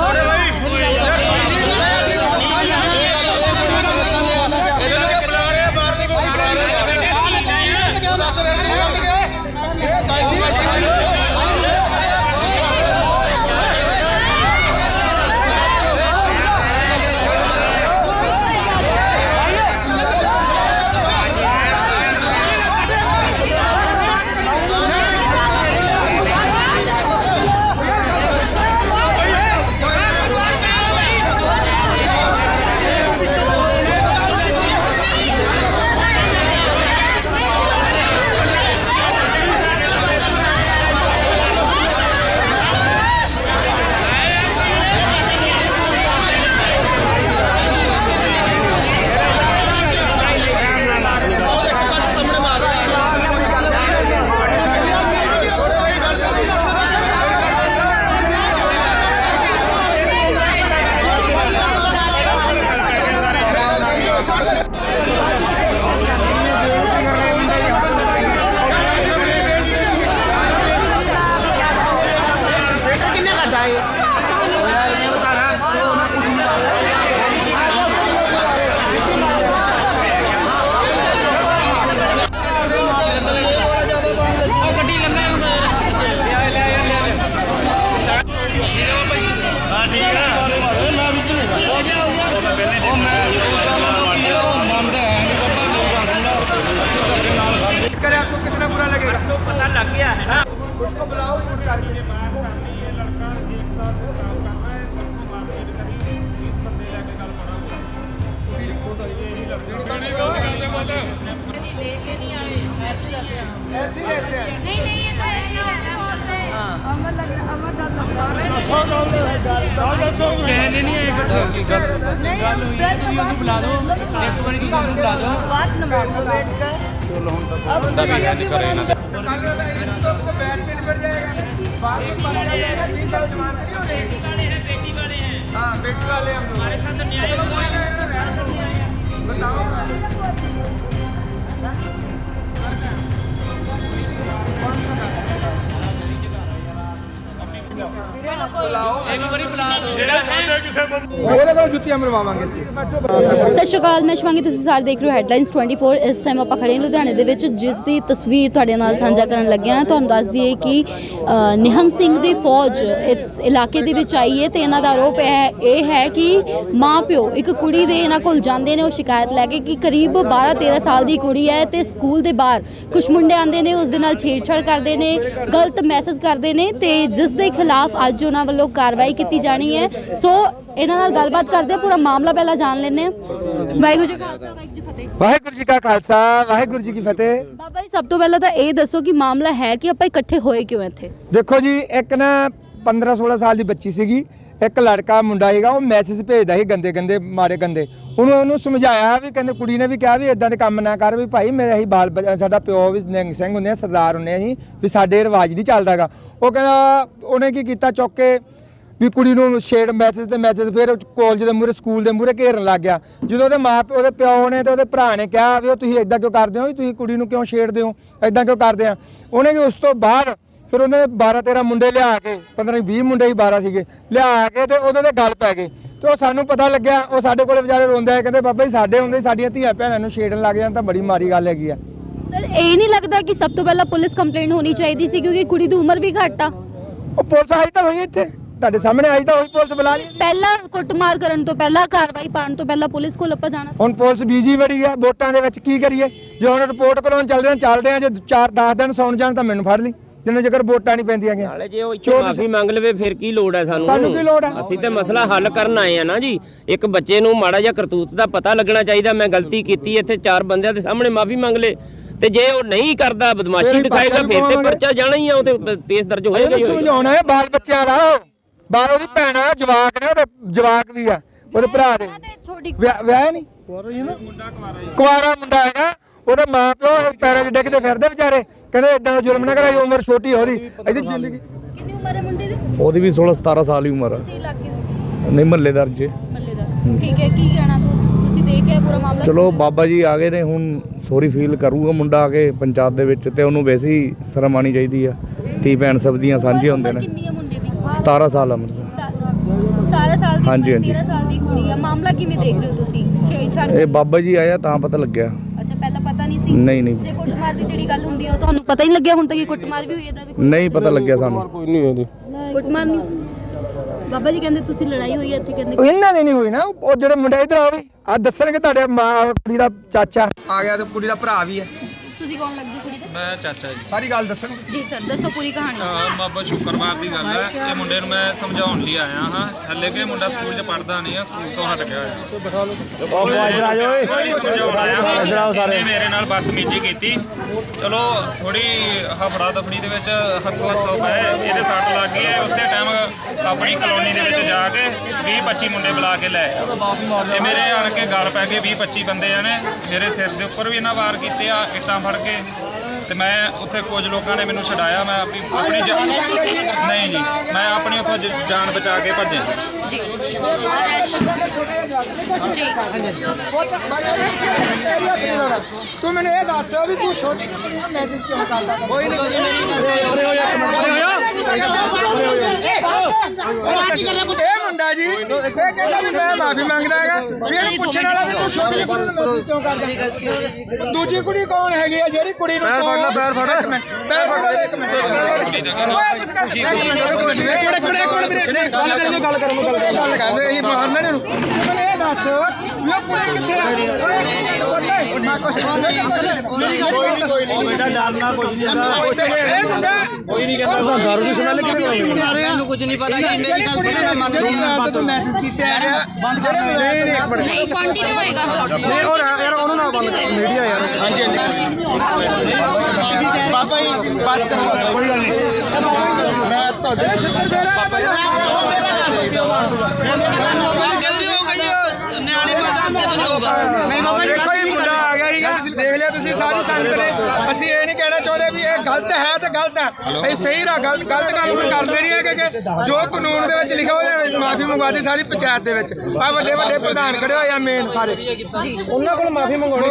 करे ऐसे ही रहते हैं। नहीं नहीं ये तो ऐसे ही रहता है हाँ। अमर लग रहा अमर दाल लग रहा है। छोड़ दो दाल छोड़ दो पहले नहीं एक गल हुई है तो यूँ बुला दो। एक बार यूँ बुला दो। बात न मारो बैठ कर चलो हम तक अब सब गाड़ी करे ना तो बैठ के निकल जाएगा। बाद में तो पता जाएगा 20 साल जमानत नहीं हो रही वाले हैं बेटी वाले हैं। हाँ बेटी वाले हम हमारे साथ तो न्याय होगा बताओ। ਉਹਦੇ ਕੋਲ ਜੁੱਤੀਆਂ ਮਰਵਾਵਾਂਗੇ ਅਸੀਂ ਸਤਿ ਸ਼੍ਰੀ ਅਕਾਲ ਮੈਂ ਸ਼ਵਾਂਗੀ ਤੁਸੀਂ ਸਾਰੇ ਦੇਖ ਰਹੇ ਹੋ ਹੈਡਲਾਈਨਸ 24 ਇਸ ਟਾਈਮ ਆਪਾਂ ਖੜੇ ਹਾਂ ਲੁਧਿਆਣੇ ਦੇ ਵਿੱਚ ਜਿਸ ਦੀ ਤਸਵੀਰ ਤੁਹਾਡੇ ਨਾਲ ਸਾਂਝਾ ਕਰਨ ਲੱਗਿਆ ਹਾਂ। ਤੁਹਾਨੂੰ ਦੱਸ ਦਈਏ ਕਿ ਅ, ਨਿਹੰਗ ਸਿੰਘ ਦੀ ਫੌਜ ਇਸ ਇਲਾਕੇ ਦੇ ਵਿੱਚ ਆਈ ਹੈ ਤੇ ਇਹਨਾਂ ਦਾ ਆਰੋਪ ਹੈ ਇਹ ਹੈ ਕਿ ਮਾਪਿਓ ਇੱਕ ਕੁੜੀ ਦੇ ਇਹਨਾਂ ਕੋਲ ਜਾਂਦੇ ਨੇ ਉਹ ਸ਼ਿਕਾਇਤ ਲੈ ਕੇ ਕਿ ਕਰੀਬ 12 13 ਸਾਲ ਦੀ ਕੁੜੀ ਹੈ ਤੇ ਸਕੂਲ ਦੇ ਬਾਹਰ ਕੁਝ ਮੁੰਡੇ ਆਉਂਦੇ ਨੇ ਉਸ ਦੇ ਨਾਲ ਛੇੜਛਾੜ ਕਰਦੇ ਨੇ ਗਲਤ ਮੈਸੇਜ ਕਰਦੇ ਨੇ ਤੇ ਜਿਸ ਦੇ ਖਿਲਾਫ ਅੱਜ ਉਹਨਾਂ ਵੱਲੋਂ ਕਾਰਵਾਈ ਕੀਤੀ ਜਾਣੀ ਹੈ। ਸੋ ਇਹਨਾਂ ਨਾਲ ਗੱਲਬਾਤ ਕਰਦੇ ਹਾਂ। ਪੂਰਾ ਮਾਮਲਾ ਪਹਿਲਾਂ ਜਾਣ ਲੈਂਦੇ ਹਾਂ। ਵਾਹਿਗੁਰੂ ਜੀ ਕਾ ਖਾਲਸਾ ਵਾਹਿਗੁਰੂ ਜੀ ਕੀ ਫਤਿਹ। ਵਾਹਿਗੁਰੂ ਜੀ ਕਾ ਖਾਲਸਾ ਵਾਹਿਗੁਰੂ ਜੀ ਕੀ ਫਤਿਹ। ਬਾਬਾ ਜੀ ਸਭ ਤੋਂ ਪਹਿਲਾਂ ਤਾਂ ਇਹ ਦੱਸੋ ਕਿ ਮਾਮਲਾ ਹੈ ਕਿ ਆਪਾਂ ਇਕੱਠੇ ਹੋਏ ਕਿਉਂ ਇੱਥੇ? ਦੇਖੋ ਜੀ ਇੱਕ ਨਾ 15 16 ਸਾਲ ਦੀ ਬੱਚੀ ਸੀਗੀ। ਇੱਕ ਲੜਕਾ ਮੁੰਡਾ ਹੈਗਾ ਉਹ ਮੈਸੇਜ ਭੇਜਦਾ ਸੀ ਗੰਦੇ ਗੰਦੇ ਮਾੜੇ ਗੰਦੇ। ਉਹਨੂੰ ਉਹਨੂੰ ਸਮਝਾਇਆ ਵੀ ਕਹਿੰਦੇ ਕੁੜੀ ਨੇ ਵੀ ਕਿਹਾ ਵੀ ਇਦਾਂ ਦੇ ਕੰਮ ਨਾ ਕਰ ਵੀ ਭਾਈ ਮੇਰੇ ਹੀ ਬਾਲ ਬੱਚਾ- ਸਾਡਾ ਪਿਓ ਵੀ ਨਿਹੰਗ ਸਿੰਘ ਹੁੰਦੇ ਆ ਸਰਦਾਰ ਹੁੰਦੇ ਆ ਅਸੀਂ ਵੀ ਸਾਡੇ ਰਿਵਾਜ ਨਹੀਂ ਚੱਲਦਾਗਾ ਉਹ ਕਹਿੰਦਾ, ਉਹਨੇ ਕੀ ਕੀਤਾ ਚੁੱਕ ਕੇ ਵੀ ਕੁੜੀ ਨੂੰ ਛੇੜ ਮੈਸੇਜ ਤੇ ਮੈਸੇਜ ਫਿਰ ਕਾਲਜ ਦੇ ਮੂਹਰੇ ਸਕੂਲ ਦੇ ਮੂਹਰੇ ਘੇਰਨ ਲੱਗ ਗਿਆ। ਜਦੋਂ ਉਹਦੇ ਮਾਂ ਪਿਓ, ਉਹਦੇ ਪਿਓ ਨੇ ਤੇ ਉਹਦੇ ਭਰਾ ਨੇ ਕਿਹਾ ਵੀ ਉਹ ਤੁਸੀਂ ਇਦਾਂ ਕਿਉਂ ਕਰਦੇ ਹੋ ਵੀ ਤੁਸੀਂ ਕੁੜੀ ਨੂੰ ਕਿਉਂ ਛੇੜਦੇ ਹੋ? ਇਦਾਂ ਕਿਉਂ ਕਰਦੇ ਆ? ਉਹਨੇ ਕਿ ਉਸ ਤੋਂ ਬਾਅਦ ਫਿਰ ਉਹਨਾਂ ਨੇ 12 13 ਮੁੰਡੇ ਲਿਆ ਕੇ 15 20 ਮੁੰਡੇ ਹੀ 12 ਸੀਗੇ, ਲਿਆ ਕੇ ਤੇ ਉਹਦੇ ਤੇ ਗੱਲ ਪੈ ਗਈ। ਤੇ ਉਹ ਸਾਨੂੰ ਪਤਾ ਲੱਗਿਆ, ਉਹ ਸਾਡੇ ਕੋਲੇ ਵਿਚਾਰੇ ਰੋਂਦੇ ਆ, ਕਹਿੰਦੇ, ਬਾਬਾ ਜੀ, ਸਾਡੇ ਹੁੰਦੇ, ਸਾਡੀਆਂ ਧੀਆਂ ਭੈਣਾਂ ਨੂੰ ਛੇੜਨ ਲੱਗ ਜਾਣ ਤਾਂ ਬੜੀ ਮਾੜੀ ਗੱਲ ਹੈਗੀ ਆ। ਸਰ ਇਹ ਨਹੀਂ ਲੱਗਦਾ ਕਿ ਸਭ ਤੋਂ ਪਹਿਲਾਂ ਪੁਲਿਸ ਕੰਪਲੇਂਟ ਹੋਣੀ ਚਾਹੀਦੀ ਸੀ ਕਿਉਂਕਿ ਕੁੜੀ ਦੀ ਉਮਰ ਵੀ ਘੱਟ ਆ। ਉਹ ਪੁਲਿਸ ਆਈ ਤਾਂ ਹੋਈ ਇੱਥੇ। ਤੁਹਾਡੇ ਸਾਹਮਣੇ ਆਈ ਤਾਂ ਹੋਈ ਪੁਲਿਸ ਬੁਲਾ ਲਈ। ਪਹਿਲਾਂ ਕੁੱਟਮਾਰ ਕਰਨ ਤੋਂ ਪਹਿਲਾਂ ਕਾਰਵਾਈ ਪਾਉਣ ਤੋਂ ਪਹਿਲਾਂ ਪੁਲਿਸ ਕੋਲ ਆਪਾਂ ਜਾਣਾ ਸੀ। ਹੁਣ ਪੁਲਿਸ ਬੀਜੀ ਬੜੀ ਆ ਵੋਟਾਂ ਦੇ ਵਿੱਚ ਕੀ ਕਰੀਏ? ਜੇ ਹੁਣ ਰਿਪੋਰਟ ਕਰਾਉਣ ਚੱਲਦੇ ਆ ਚੱਲਦੇ ਆ ਜੇ 4 10 ਦਿਨ ਸੌਣ ਜਾਣ ਤਾਂ ਮੈਨੂੰ ਫੜ ਲਈ। ਜਿੰਨੇ ਚਿਰ ਵੋਟਾਂ ਨਹੀਂ ਪੈਂਦੀਆਂ ਗਿਆ ਨਾਲੇ ਜੇ ਉਹ ਇੱਥੇ ਮਾਫੀ ਮੰਗ ਲਵੇ ਫਿਰ ਕੀ ਲੋੜ ਹੈ ਸਾਨੂੰ? ਸਾਨੂੰ ਕੀ ਲੋੜ ਹੈ? ਅਸੀਂ ਤੇ ਮਸਲਾ ਹੱਲ ਕਰਨ ਆਏ ਆ ਨਾ ਜੀ। ਇੱਕ ਬੱਚੇ ਨੂੰ ਮਾੜਾ ਜਿਹਾ ਕਰਤੂਤ ਦਾ ਪਤਾ ਲੱਗਣਾ ਚਾਹੀਦਾ ਮੈਂ ਗਲਤੀ ਕੀਤੀ ਇੱਥੇ ਚਾਰ ਬੰਦਿਆਂ ਦੇ ਸਾਹਮਣੇ ਮਾਫੀ ਮੰਗ ਲੇ। ਤੇ ਜੇ ਉਹ ਨਹੀਂ ਕਰਦਾ ਬਦਮਾਸ਼ੀ ਦਿਖਾਏਗਾ ਫਿਰ ਤੇ। ਪਰਚਾ ਜਾਣਾ ਹੀ ਆ ਉਹ ਤੇ ਕੇਸ ਦਰਜ ਹੋਏਗਾ ਹੀ ਸਮਝਾਉਣਾ ਹੈ ਬਾਲ ਬੱਚਿਆਂ ਦਾ। ਬਾਹਰ ਉਹਦੀ ਭੈਣ ਆ ਜਵਾਕ ਨੇ ਉਹਦੇ ਜਵਾਕ ਵੀ ਆ ਉਹਦੇ ਭਰਾ ਦੇ। ਵਿਆਹ ਨਹੀਂ? ਕੁਆਰਾ ਮੁੰਡਾ ਹੈਗਾ ਉਹਦੇ ਮਾਂ ਪਿਓ ਪੈਰਾਂ 'ਚ ਡਿੱਗਦੇ ਫਿਰਦੇ ਵਿਚਾਰੇ। ਕਹਿੰਦੇ ਇਦਾਂ ਜ਼ੁਲਮ ਨਾ ਕਰਾਈ ਉਮਰ ਛੋਟੀ ਆ ਉਹਦੀ। ਇਹਦੀ ਜ਼ਿੰਦਗੀ ਕਿੰਨੀ ਉਮਰ ਹੈ ਮੁੰਡੇ ਦੀ? ਉਹਦੀ ਵੀ 16 17 ਸਾਲ ਦੀ ਉਮਰ ਆ। ਤੁਸੀਂ ਇਲਾਕੇ ਦੇ? ਨਹੀਂ ਮਹੱਲੇਦਾਰ ਜੇ ਦਾ। ਠੀਕ ਹੈ ਕੀ ਕਹਿਣਾ ਤੂੰ ਪੂਰਾ ਮਾਮਲਾ ਚਲੋ ਬਾਬਾ ਜੀ ਆ ਗਏ ਨੇ ਹੁਣ ਸੌਰੀ ਫੀਲ ਕਰੂਗਾ ਮੁੰਡਾ ਆ ਕੇ ਪੰਚਾਇਤ ਦੇ ਵਿੱਚ ਤੇ ਉਹਨੂੰ ਵੈਸੇ ਹੀ ਸ਼ਰਮ ਆਣੀ ਚਾਹੀਦੀ ਆ। ਧੀ ਭੈਣ ਸਭ ਦੀਆਂ ਸਾਂਝੀਆਂ ਹੁੰਦੇ ਨੇ। ਕਿੰਨੀ ਹੈ ਮੁੰਡੇ ਦੀ? 17 ਸਾਲ ਅੰਮ੍ਰਿਤਸਰ 17 ਸਾਲ ਦੀ ਹਾਂਜੀ, ਹਾਂਜੀ। 13 ਸਾਲ ਦੀ ਕੁੜੀ ਆ। ਮਾਮਲਾ ਕਿਵੇਂ ਦੇਖ ਰਹੇ ਹੋ ਤੁਸੀਂ? ਛੇੜਛਾੜ ਇਹ ਬਾਬਾ ਜੀ ਆਇਆ ਤਾਂ ਪਤਾ ਲੱਗਿਆ। ਅੱਛਾ ਪਹਿਲਾਂ ਪਤਾ ਨਹੀਂ ਸੀ? ਨਹੀਂ ਨਹੀਂ। ਜੇ ਕੁੱਟਮਾਰ ਦੀ ਜਿਹੜੀ ਗੱਲ ਹੁੰਦੀ ਉਹ ਤੁਹਾਨੂੰ ਪਤਾ ਹੀ ਨਹੀਂ ਲੱਗਿਆ ਹੁਣ ਤੱਕ ਕਿ ਕੁੱਟਮਾਰ ਵੀ ਹੋਈ ਇਦਾਂ ਦੀ ਕੋਈ ਨਹੀਂ ਪਤਾ ਲੱਗਿਆ ਸਾਨੂੰ। ਕੁੱਟਮਾਰ ਨਹੀਂ? ਬਾਬਾ ਜੀ ਕਹਿੰਦੇ ਤੁਸੀਂ ਲੜਾਈ ਹੋਈ ਹੈ ਇੱਥੇ ਕਹਿੰਦੇ ਇਹਨਾਂ ਦੀ ਨਹੀਂ ਹੋਈ ਨਾ ਉਹ ਜਿਹੜੇ ਮੁੰਡੇ ਇਧਰ ਆਵੇ ਆ ਦੱਸਣਗੇ ਤੁਹਾਡੇ ਮਾਂ ਕੁੜੀ ਦਾ ਚਾਚਾ। ਆ ਗਿਆ ਤੇ ਕੁੜੀ ਦਾ ਭਰਾ ਵੀ ਹੈ। ਤੁਸੀਂ ਕੌਣ ਲੱਗਦੇ ਕੁੜੀ ਦੇ? ਮੈਂ ਚਾਚਾ ਜੀ। ਸਾਰੀ ਗੱਲ ਦੱਸਣਗੇ ਜੀ ਸਰ ਦੱਸੋ ਪੂਰੀ ਕਹਾਣੀ। ਅਹ ਬਾਬਾ ਸ਼ੁੱਕਰਵਾਰ ਦੀ ਗੱਲ ਹੈ। ਇਹ ਮੁੰਡੇ ਨੂੰ ਮੈਂ ਸਮਝਾਉਣ ਲਈ ਆਇਆ ਹਾਂ। ਹੱਲੇ ਕਿ ਮੁੰਡਾ ਸਕੂਲ 'ਚ ਪੜਦਾ ਨਹੀਂ ਆ ਸਕੂਲ ਤੋਂ ਹਟ ਗਿਆ ਹੋਇਆ। ਬਿਠਾ ਲਓ ਇਧਰ ਆ ਜਾਓ ਇਧਰ ਆਓ ਸਾਰੇ। ਮੇਰੇ ਨਾਲ ਬਦਤਮੀਜ਼ੀ ਕੀਤੀ। ਚਲੋ ਥੋੜੀ ਹਫੜਾ ਦਫੜੀ ਦੇ ਵਿੱਚ ਹੱਥੋਂ ਹੱਥੋਂ ਪਏ। ਇਹਦੇ ਸੱਟ ਲੱਗ ਗਈ ਹੈ। ਉਸੇ ਟਾਈਮ ਆਪਣੀ ਕਲੋਨੀ ਦੇ ਵਿੱਚ ਜਾ ਕੇ 20 25 ਮੁੰਡੇ ਬੁਲਾ ਕੇ ਲੈ ਆਏ। ਤੇ ਮੇਰੇ ਆਣ ਕੇ ਗੱਲ ਪੈ ਗਏ 20 25 ਬੰਦੇ ਆ ਨੇ। ਮੇਰੇ ਸਿਰ ਦੇ ਉੱਪਰ ਵੀ ਇਹਨਾਂ ਵਾਰ ਕੀਤੇ ਆ। ਇੱਟਾਂ ਫੜ ਕੇ ਤੇ ਮੈਂ ਉੱਥੇ ਕੁਝ ਲੋਕਾਂ ਨੇ ਮੈਨੂੰ ਛਡਾਇਆ ਮੈਂ ਆਪਣੀ ਆਪਣੀ ਜਾ- ਨਹੀਂ ਜੀ ਮੈਂ ਆਪਣੀ ਉੱਥੋਂ ਜ- ਜਾਨ ਬਚਾ ਕੇ ਭੱਜਿਆ। ਜੀ। ਅਰਸ਼ ਜੀ। ਤੂੰ ਮੈਨੂੰ ਇਹ ਦੱਸ ਵੀ ਤੂੰ ਛੋਟੀ ਮੈਸੇਜ ਕਿਉਂ ਕਰਦਾ? ਕੋਈ ਇਹ ਮੁੰਡਾ ਜੀ। ਇਹ ਕਹਿੰਦਾ ਵੀ ਮੈਂ ਮਾਫੀ ਮੰਗਦਾ ਹੈਗਾ। ਵੀ ਇਹਨੂੰ ਪੁੱਛਣ ਵਾਲਾ ਵੀ ਤੂੰ ਛੋਟੀ ਕੁੜੀ ਨੂੰ ਮੈਸੇਜ ਕਿਉਂ ਕਰਦਾ। ਦੂਜੀ ਕੁੜੀ ਕੌਣ ਹੈਗੀ ਆ? ਜਿਹੜੀ ਕੁੜੀ ਨੂੰ ਤੂੰ ਪੈਰ ਫੜ। ਇੱਕ ਮਿੰਟ ਪੈਰ ਫੜ ਇੱਕ ਮਿੰਟ। ਇੱਕ ਮਿੰਟ ਇੱਕ ਮਿੰਟ ਗੱਲ ਕਰਨ ਗੱਲ ਕਰਨ ਗੱਲ ਕਰਦੇ ਅਸੀਂ ਮਾਰਨਾ ਨਹੀਂ ਉਹਨੂੰ ਮੈਨੂੰ ਦੱਸ ਉਹ ਕੁੜੀ ਕਿੱਥੇ ਆ ਓਏ ਮੈਂ ਕੁਛ ਕੋਈ ਨਹੀਂ ਕੋਈ ਨਹੀਂ ਬੇਟਾ ਡਰਨਾ ਕੁਝ ਨਹੀਂ ਇਹ ਮੁੰਡਾ ਕੋਈ ਨਹੀਂ ਕਹਿੰਦਾ ਦਾਰੂ ਦੀ ਸਮੈਲ ਕਿਵੇਂ ਮੈਨੂੰ ਕੁਝ ਨਹੀਂ ਪਤਾ ਜੀ ਮੇਰੀ ਗੱਲ ਪਹਿਲਾਂ ਮੈਂ ਮੰਨ ਮੈਂ ਤੂੰ ਮੈਸੇਜ ਕੀਤੇ ਆ ਬੰਦ ਕਰ ਨਹੀਂ ਨਹੀਂ ਕੰਟੀਨਿਊ ਹੋਏਗਾ ਨਹੀਂ ਉਹ ਯਾਰ ਉਹਨੂੰ ਨਾ ਬੰਦ ਮੀਡੀਆ ਯਾਰ ਹਾਂਜੀ ਹਾਂਜੀ ਬਾਬਾ ਜੀ ਬਸ ਕੋਈ ਗੱਲ ਨਹੀਂ ਮੈਂ ਤੁਹਾਡੇ ਸ਼ੁਕਰ ਮੇਰਾ ਜਲਦੀ ਹੋ ਗਈ ਨਿਆਣੇ ਮੈਦਾਨ ਤੇ ਨਹੀਂ ਬਾਬਾ ਜੀ ਦੇਖੋ ਇਹ ਮੁੰਡਾ ਆ ਗਿਆ ਸੀਗਾ। ਦੇਖ ਲਿਆ ਤੁਸੀਂ ਸਾਰੀ ਸੰਗਤ ਨੇ। ਅਸੀਂ ਇਹ ਨਹੀਂ ਕਹਿਣਾ ਚਾਹੁੰਦੇ ਵੀ ਗਲਤ ਹੈ ਤੇ ਗਲਤ ਹੈ। ਇਹ ਸਹੀ ਰਾ ਗਲਤ ਗਲਤ ਕੰਮ ਕੋਈ ਕਰਦੇ ਨਹੀਂ ਹੈ ਕਿ ਜੋ ਕਾਨੂੰਨ ਦੇ ਵਿੱਚ ਲਿਖਿਆ ਹੋਇਆ ਮਾਫੀ ਮੰਗਵਾਦੀ ਸਾਰੀ ਪੰਚਾਇਤ ਦੇ ਵਿੱਚ। ਆ ਵੱਡੇ ਵੱਡੇ ਪ੍ਰਧਾਨ ਖੜੇ ਹੋਏ ਆ ਮੇਨ ਸਾਰੇ। ਉਹਨਾਂ ਕੋਲ ਮਾਫੀ ਮੰਗਵਾਉਣੀ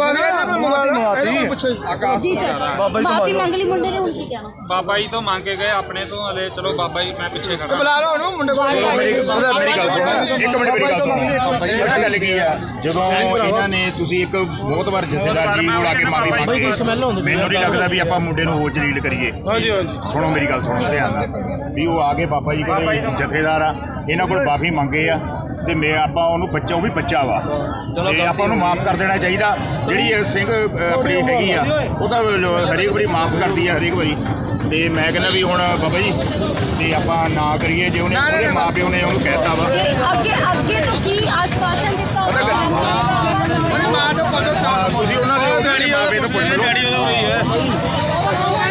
ਜੀ। ਸਰ ਮਾਫੀ ਮੰਗ ਲਈ ਮੁੰਡੇ ਨੇ ਹੁਣ ਕੀ ਕਹਿਣਾ? ਬਾਬਾ ਜੀ ਤੋਂ ਮੰਗ ਕੇ ਗਏ ਆਪਣੇ ਤੋਂ ਹਲੇ ਚਲੋ ਬਾਬਾ ਜੀ ਮੈਂ ਪਿੱਛੇ ਖੜਾ ਬੁਲਾ ਲਓ ਉਹਨੂੰ ਮੁੰਡੇ ਕੋਲ। ਮੇਰੀ ਗੱਲ ਸੁਣੋ। ਇੱਕ ਮਿੰਟ ਮੇਰੀ ਗੱਲ ਸੁਣੋ। ਪਤਾ ਗੱਲ ਕੀ ਆ? ਜਦੋਂ ਇਹਨਾਂ ਨੇ ਤੁਸੀਂ ਇੱਕ ਬਹੁਤ ਵਾਰ ਜਥੇਦਾਰ ਜੀ ਆ ਕੇ ਮਾਫੀ ਮੰਗੀ ਮੈਨੂੰ ਨਹੀਂ ਲੱਗਦਾ ਵੀ ਆਪਾਂ ਮੁੰਡੇ ਨੂੰ ਹੋਰ ਜਲੀਲ ਕਰੀਏ। ਹਾਂਜੀ ਹਾਂਜੀ। ਸੁਣੋ ਮੇਰੀ ਗੱਲ ਸੁਣੋ ਧਿਆਨ ਨਾਲ। ਵੀ ਉਹ ਆ ਕੇ ਬਾਬਾ ਜੀ ਕੋਲ ਜਥੇਦਾਰ ਆ। ਇਹਨਾਂ ਕੋਲ ਮਾਫੀ ਮੰਗੇ ਆ। ਤੇ ਮੈਂ ਆਪਾਂ ਉਹਨੂੰ ਬੱਚਾ ਉਹ ਵੀ ਬੱਚਾ ਵਾ। ਤੇ ਆਪਾਂ ਉਹਨੂੰ ਮਾਫ ਕਰ ਦੇਣਾ ਚਾਹੀਦਾ। ਜਿਹੜੀ ਇਹ ਸਿੰਘ ਆਪਣੀ ਹੈਗੀ ਆ ਉਹ ਤਾਂ ਹਰੇਕ ਵਾਰੀ ਮਾਫ ਕਰਦੀ ਆ ਹਰੇਕ ਵਾਰੀ। ਤੇ ਮੈਂ ਕਹਿੰਦਾ ਵੀ ਹੁਣ ਬਾਬਾ ਜੀ ਤੇ ਆਪਾਂ ਨਾ ਕਰੀਏ ਜੇ ਉਹਨੇ ਉਹਦੇ ਮਾਪਿਓ ਨੇ ਉਹਨੂੰ ਕਹਿਤਾ ਵਾ। ਜੀ ਅੱਗੇ ਅੱਗੇ ਤੋਂ ਕੀ ਆਸ਼ਵਾਸਨ ਦਿੱਤਾ ਪਤਾ ਗੱਲ- ਮਾਂ ਤੋਂ ਕਦੋਂ ਅ, ਤੁਸੀਂ ਉਹਨਾਂ ਦੇ ਮਾਪੇ ਤੋਂ ਪੁੱਛ ਲਓ।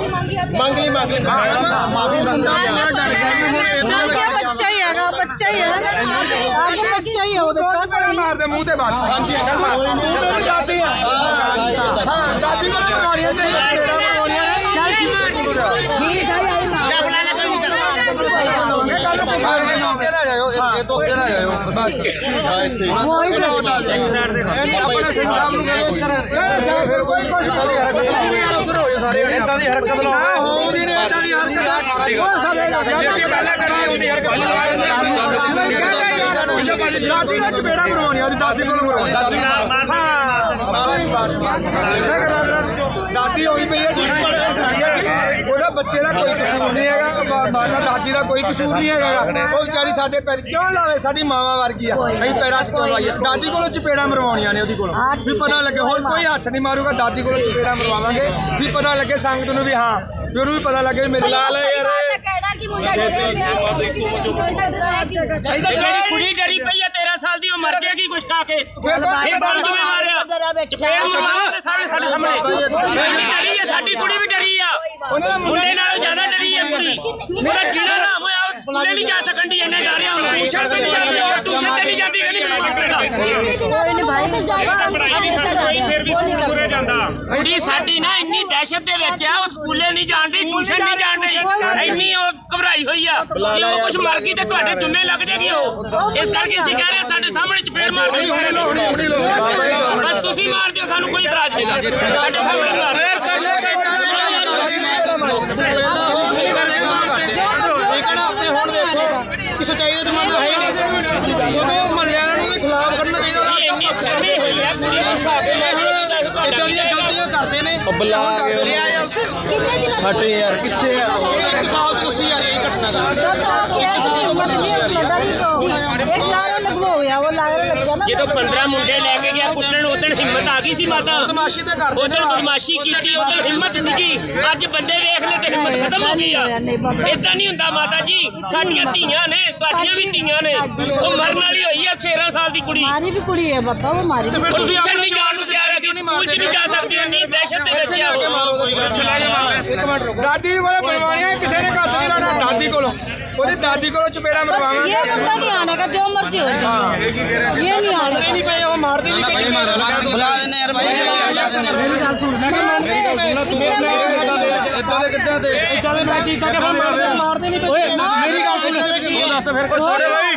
ਮੰਗ ਲਈ ਮੰਗ ਲਈ। ਮਾਫੀ ਮੰਗਦਾ ਯਾਰ ਡਰ ਗਿਆ ਬੱਚਾ ਹੀ ਹੈਗਾ ਬੱਚਾ ਹੀ ਹੈ ਆਗੇ ਬੱਚਾ ਹੀ ਹੈ ਉਹ ਦੋ ਚਪੇੜ ਮਾਰਦੇ ਮੂੰਹ ਤੇ ਬਸ। ਹਾਂਜੀ ਮੂੰਹ ਤੇ ਦਾਦੀ ਆ ਹਾਂ ਦਾਦੀ ਨੂੰ ਮਾਰੀਆਂ ਤੇ ਚਪੇੜਾਂ ਮਾਰਨੀਆਂ ਠੀਕ ਹੈ ਆਈ ਸਾਰੇ ਨੂੰ ਕਿਹੜਾ ਜਾਇਓ ਇਹ ਤੋਂ ਕਿਹੜਾ ਜਾਇਓ ਬਸ ਇੱਥੇ ਕੋਈ ਨਾ ਉਡਾ ਦੇ ਸਿੰਘ ਸਾਹਿਬ ਨੂੰ ਕਹਿੰਦੇ ਫਿਰ ਕੋਈ ਕੁਝ ਉਧਰ ਹੋ ਸਾਰੇ ਇਦਾਂ ਦੀ ਹਰਕਤ ਨਾ ਹੋ ਨਹੀਂ ਇਦਾਂ ਦੀ ਹਰਕਤ ਉਹ ਸਾਡੇ ਜੇ ਪਹਿਲਾਂ ਕਰੀ ਉਹਦੀ ਹਰਕਤ ਦਾਦੀ ਨੇ ਚਪੇੜਾ ਮਰਵਾਉਣੀ ਉਹਦੀ ਦਾਦੀ ਕੋਲ ਮਰਵਾਉਣੀ ਦਾਦੀ ਬਸ ਬਸ ਬਸ ਦਾਦੀ ਹੋਈ ਪਈ ਹੈ ਜੀ ਸਹੀ ਉਹਦਾ ਬੱਚੇ ਦਾ ਕੋਈ ਕਸੂਰ ਨਹੀਂ ਹੈਗਾ ਮਾ- ਮਾਤਾ ਦਾਦੀ ਦਾ ਕੋਈ ਕਸੂਰ ਨਹੀਂ ਹੈਗਾ। ਉਹ ਵਿਚਾਰੀ ਸਾਡੇ ਪੈਰ ਕਿਉਂ ਲਾਵੇ? ਸਾਡੀ ਮਾਵਾ ਵਰਗੀ ਆ। ਅਸੀਂ ਪੈਰਾਂ 'ਚ ਕਿਉਂ ਲਾਈਏ? ਦਾਦੀ ਕੋਲੋਂ ਚਪੇੜਾ ਮਰਵਾਉਣੀਆਂ ਨੇ ਉਹਦੀ ਕੋਲੋਂ। ਵੀ ਪਤਾ ਲੱਗੇ ਹੋਰ ਕੋਈ ਹੱਥ ਨਹੀਂ ਮਾਰੂਗਾ ਦਾਦੀ ਕੋਲੋਂ ਚਪੇੜਾ ਮਰਵਾਵਾਂਗੇ। ਵੀ ਪਤਾ ਲੱਗੇ ਸੰਗਤ ਨੂੰ ਵੀ ਹਾਂ ਵੀ ਉਹਨੂੰ ਵੀ ਪਤਾ ਲੱਗੇ ਵੀ ਮੇਰੇ ਲਾਲ ਯਾਰ। ਜਿਹੜੀ ਕੁੜੀ ਡਰੀ ਪਈ ਆ 13 ਸਾਲ ਦੀ ਉਹ ਮਰ ਜਾਏਗੀ ਕੁਛ ਖਾ ਕੇ? ਫਿਰ ਤਾਂ ਇਹ ਜ਼ਿੰਮੇਵਾਰ ਆ ਚਪੇੜ ਮਰਵਾਓ ਤੇ ਸਾਰੇ ਸਾਡੇ ਸਾਹਮਣੇ। ਡਰੀ ਆ ਸਾਡੀ ਕੁੜੀ ਵੀ ਡਰੀ ਆ। ਮੁੰਡੇ ਨਾਲੋਂ ਜ਼ਿਆਦਾ ਡਰੀ ਆ ਕੁੜੀ। ਮੇਰਾ ਜਿਹੜਾ ਨਾਮ ਹੋਇਆ ਉਹ ਸਕੂਲੇ ਨਹੀਂ ਜਾ ਸਕਣ ਦੀ ਇਹਨੇ ਡਰਿਆ ਉਹਨੂੰ। ਟਿਊਸ਼ਨ ਤੇ ਨਹੀਂ ਜਾਂਦੀ ਉਹ ਟਿਊਸ਼ਨ ਤੇ ਨਹੀਂ ਜਾਂਦੀ ਕਹਿੰਦੀ ਮੈਨੂੰ ਮਾਰੇਗਾ ਫਿਰ ਵੀ ਸਕੂਲ ਪੂਰੇ ਜਾਂਦਾ। ਕੁੜੀ ਸਾਡੀ ਨਾ ਇੰਨੀ ਦਹਿਸ਼ਤ ਦੇ ਵਿੱਚ ਆ ਉਹ ਸਕੂਲੇ ਨਹੀਂ ਜਾਂਦੀ ਟਿਊਸ਼ਨ ਨਹੀਂ ਜਾਂਦੀ ਇੰਨੀ ਉਹ ਘਬਰਾਈ ਹੋਈ ਆ। ਜੇ ਉਹ ਕੁਝ ਮਰ ਗਈ ਤੇ ਤੁਹਾਡੇ ਜੁੰਮੇ ਲੱਗ ਜਾਏਗੀ ਉਹ? ਇਸ ਕਰਕੇ ਅਸੀਂ ਕਹਿ ਰਹੇ ਸਾਡੇ ਸਾਹਮਣੇ ਚਪੇੜ ਮਾਰ ਬਸ ਤੁਸੀਂ ਮਾਰ ਦਿਓ ਸਾਨੂੰ ਕੋਈ ਇਤਰਾਜ਼ ਨਹੀਂ ਸਾਡੇ ਸਾਹਮਣੇ ਮਾਰ ਦਿਓ ਇਹ ਇੰਨੀ ਸਹਿਮੀ ਹੋਈ ਆ ਕੁੜੀ ਨੂੰ ਸਾਹ ਕੇ ਮੈਂ ਤੁਹਾਡਾ ਵੀ ਗਲਤੀਆਂ ਉਹ ਬੱਲਾ ਆ ਗਿਆ ਹਟ ਯਾਰ ਕਿੱਥੇ ਆ ਇੱਕ ਸਾਲ ਤੁਸੀਂ ਆ ਇਹ ਘਟਨਾ ਦਾ। ਜਦੋਂ 15 ਮੁੰਡੇ ਲੈ ਕੇ ਗਿਆ ਕੁੱਟਣ ਉਦੋਂ ਹਿੰਮਤ ਆ ਗਈ ਸੀ ਮਾਤਾ। ਬਦਮਾਸ਼ੀ ਤਾਂ ਕਰਦੇ ਉਦੋਂ ਬਦਮਾਸ਼ੀ ਕੀਤੀ ਉਦੋਂ ਹਿੰਮਤ ਸੀਗੀ। ਅੱਜ ਬੰਦੇ ਵੇਖ ਲੈ ਤੇ ਹਿੰਮਤ ਖਤਮ ਹੋ ਗਈ ਆ। ਇਦਾਂ ਨਹੀਂ ਹੁੰਦਾ ਮਾਤਾ ਜੀ। ਸਾਡੀਆਂ ਧੀਆਂ ਨੇ ਤੁਹਾਡੀਆਂ ਵੀ ਧੀਆਂ ਨੇ। ਉਹ ਮਰਨ ਵਾਲੀ ਹੋਈ ਆ 16 ਸਾਲ ਦੀ ਕੁੜੀ। ਮਾਰੀ ਵੀ ਕੁੜੀ ਹੈ ਬਾਬਾ ਉਹ ਮਾਰੀ ਤੁਸੀਂ ਆਪਣੀ ਜਾਨ ਨਹੀਂ ਮਾਰਦੇ ਸਕੂਲ ਚ ਨਹੀਂ ਜਾ ਸਕਦੇ ਨਹੀਂ ਦਹਿਸ਼ਤ ਦੇ ਵਿੱਚ ਆ। ਉਹ ਦਾਦੀ ਕੋਲ ਬਣਵਾਣੀਆਂ ਕਿਸੇ ਨੇ ਕੱਤ ਨਹੀਂ ਲਾਣਾ ਦਾਦੀ ਕੋਲੋਂ। ਉਹਦੀ ਦਾਦੀ ਕੋਲੋਂ ਚਪੇੜਾ ਮਰਵਾਵਾਂਗੇ। ਇਹ ਬੰਦਾ ਨਹੀਂ ਆਣਾਗਾ ਜੋ ਮਰਜ਼ੀ ਹੋ ਜਾਏ ਇਹ ਨਹੀਂ ਆਣਾ ਨਹੀਂ ਭਾਈ ਉਹ ਮਾਰਦੇ ਨਹੀਂ ਭਾਈ। ਬੁਲਾ ਦੇਨੇ ਯਾਰ ਭਾਈ ਮੇਰੀ ਗੱਲ ਸੁਣ ਮੈਂ ਕਹਿੰਦਾ ਤੂੰ ਇਦਾਂ ਦੇ ਕਿੱਦਾਂ ਦੇ? ਇਦਾਂ ਦੇ ਮੈਂ ਚੀਤਾ ਕੇ ਮਾਰਦੇ ਨਹੀਂ ਓਏ ਮੇਰੀ ਗੱਲ ਸੁਣ। ਦੱਸ ਫਿਰ ਕੋਈ ਛੋੜੇ ਭਾਈ।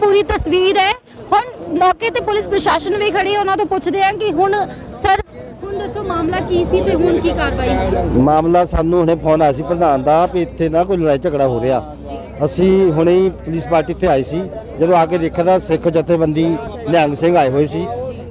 ਪੂਰੀ ਤਸਵੀਰ ਹੈ। ਹੁਣ ਮੌਕੇ ਤੇ ਪੁਲਿਸ ਪ੍ਰਸ਼ਾਸਨ ਵੀ ਖੜੀ ਹੈ। ਉਹਨਾਂ ਤੋਂ ਪੁੱਛਦੇ ਆ ਕਿ ਹੁਣ ਸਰ ਹੁਣ ਦੱਸੋ ਮਾਮਲਾ ਕੀ ਸੀ ਤੇ ਹੁਣ ਕੀ ਕਾਰਵਾਈ ਹੋਈ? ਮਾਮਲਾ ਸਾਨੂੰ ਹੁਣੇ ਫੋਨ ਆਇਆ ਸੀ ਪ੍ਰਧਾਨ ਦਾ ਵੀ ਇੱਥੇ ਨਾ ਕੋਈ ਲੜਾਈ ਝਗੜਾ ਹੋ ਰਿਹਾ। ਅਸੀਂ ਹੁਣੇ ਹੀ ਪੁਲਿਸ ਪਾਰਟੀ ਇੱਥੇ ਆਈ ਸੀ। ਜਦੋਂ ਆ ਕੇ ਦੇਖਿਆ ਤਾਂ ਸਿੱਖ ਜਥੇਬੰਦੀ ਨਿਹੰਗ ਸਿੰਘ ਆਏ ਹੋਏ ਸੀ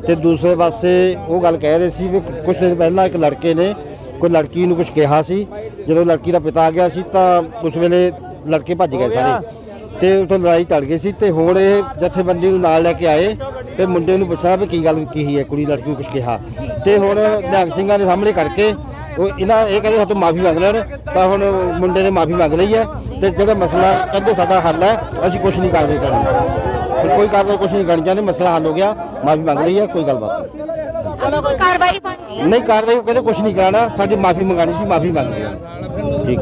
ਤੇ ਦੂਸਰੇ ਪਾਸੇ ਉਹ ਗੱਲ ਕਹਿ ਰਹੇ ਸੀ ਵੀ ਕੁਝ ਦਿਨ ਪਹਿਲਾਂ ਇੱਕ ਲੜਕੇ ਨੇ ਕੋਈ ਲੜਕੀ ਨੂੰ ਕੁਝ ਕਿਹਾ ਸੀ। ਜਦੋਂ ਲੜਕੀ ਦਾ ਪਿਤਾ ਆ ਗਿਆ ਸੀ ਤਾਂ ਉਸ ਵੇਲੇ ਲੜਕੇ ਭੱਜ ਗਏ ਸਾਰੇ। ਤੇ ਉਥੋਂ ਲੜਾਈ ਟਲ ਗਈ ਸੀ ਤੇ ਹੁਣ ਇਹ ਜਥੇਬੰਦੀ ਨੂੰ ਨਾਲ ਲੈ ਕੇ ਆਏ ਤੇ ਮੁੰਡੇ ਨੂੰ ਪੁੱਛਿਆ ਵੀ ਕੀ ਗੱਲ ਕੀ ਹੈ ਕੁੜੀ ਲੜਕੀ ਨੂੰ ਕੁਝ ਕਿਹਾ ਤੇ ਹੁਣ ਨਿਹੰਗ ਸਿੰਘਾਂ ਦੇ ਸਾਹਮਣੇ ਕਰਕੇ ਉਹ ਇਹਨਾਂ ਇਹ ਕਹਿੰਦੇ ਸਾਤੋਂ ਮਾਫੀ ਮੰਗ ਲੈਣ ਤਾਂ ਹੁਣ ਮੁੰਡੇ ਨੇ ਮਾਫੀ ਮੰਗ ਲਈ ਹੈ ਤੇ ਜਿਹੜਾ ਮਸਲਾ ਕਹਿੰਦੇ ਸਾਡਾ ਹੱਲ ਹੈ ਅਸੀਂ ਕੁਝ ਨਹੀਂ ਕਾਰਵਾਈ ਕਰਨੀ ਫਿਰ ਕੋਈ ਕਾਰਵਾਈ ਕੁਝ ਨਹੀਂ ਕਰਨੀ ਚਾਹੁੰਦੇ ਮਸਲਾ ਹੱਲ ਹੋ ਗਿਆ ਮਾਫੀ ਮੰਗ ਲਈ ਹੈ ਕੋਈ ਗੱਲਬਾਤ ਨਹੀਂ। ਕਾਰਵਾਈ ਨਹੀਂ ਕਾਰਵਾਈ ਕਹਿੰਦੇ ਕੁਝ ਨਹੀਂ ਕਰਾਣਾ ਸਾਡੀ ਮਾਫੀ ਮੰਗਾਣੀ ਸੀ ਮਾਫੀ ਮੰਗ ਲਈ ਹੈ। ਠੀਕ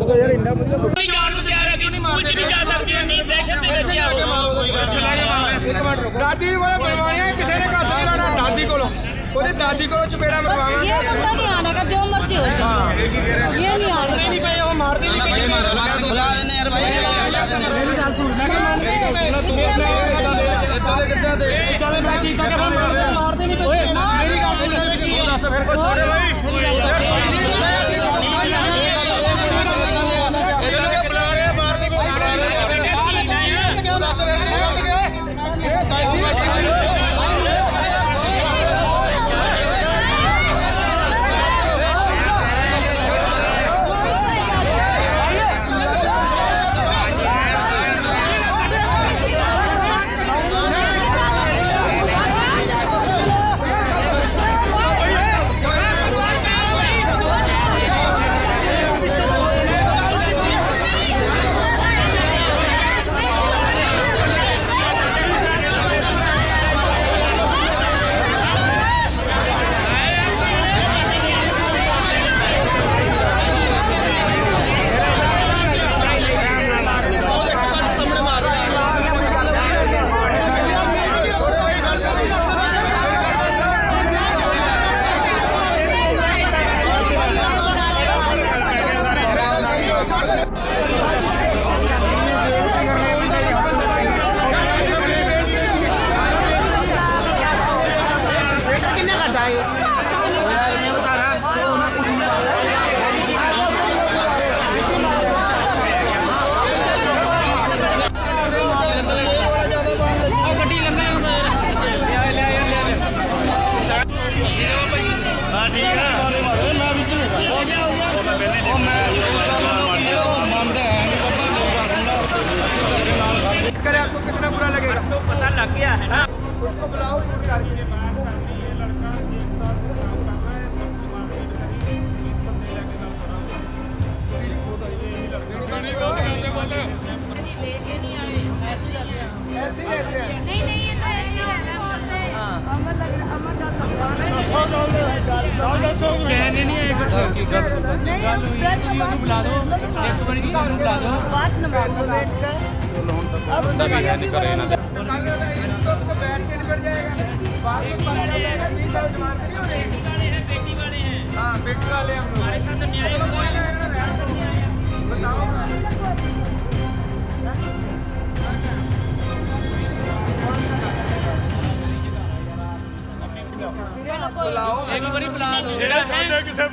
ਦਾਦੀ ਕੋਲ ਬਣਵਾਣੀਆਂ ਕਿਸੇ ਨੇ ਕੱਥ ਨਹੀਂ ਲਾਣਾ ਦਾਦੀ ਕੋਲੋਂ। ਉਹਦੇ ਦਾਦੀ ਕੋਲੋਂ ਚਪੇੜਾ ਮਰਵਾਵਾਂਗੇ। ਇਹ ਬੰਦਾ ਨਹੀਂ ਆਣਾ ਜੋ ਮਰਜ਼ੀ ਹੋ ਜਾਏ ਇਹ ਨਹੀਂ ਆਣਾ ਨਹੀਂ ਭਾਈ ਉਹ ਮਾਰਦੇ ਨਹੀਂ ਭਾਈ ਮਾਰ। ਬੁਲਾ ਦੇਨੇ ਯਾਰ ਭਾਈ। ਮੇਰੀ ਗੱਲ ਤੂੰ ਇਦਾਂ ਦੇ ਕਿੱਦਾਂ ਦੇ? ਇਦਾਂ ਦੇ ਬੱਚੇ ਇਦਾਂ ਦੇ ਨਹੀਂ ਭਾਈ ਮੇਰੀ ਗੱਲ ਸੁਣ। ਦੱਸ ਫਿਰ ਕੋਈ ਛੋੜੇ ਭਾਈ। कहने नहीं आए इकट्ठे नहीं हम ब्रेड का बात बुला दो एक बार की ਨੂੰ बुला दो बात न मानो बैठ कर अब ਬੁਲਾਓ। ਇੱਕ ਵਾਰੀ ਬੁਲਾ ਲਓ ਜਿਹੜਾ ਸੋਚੇ ਕਿਸੇ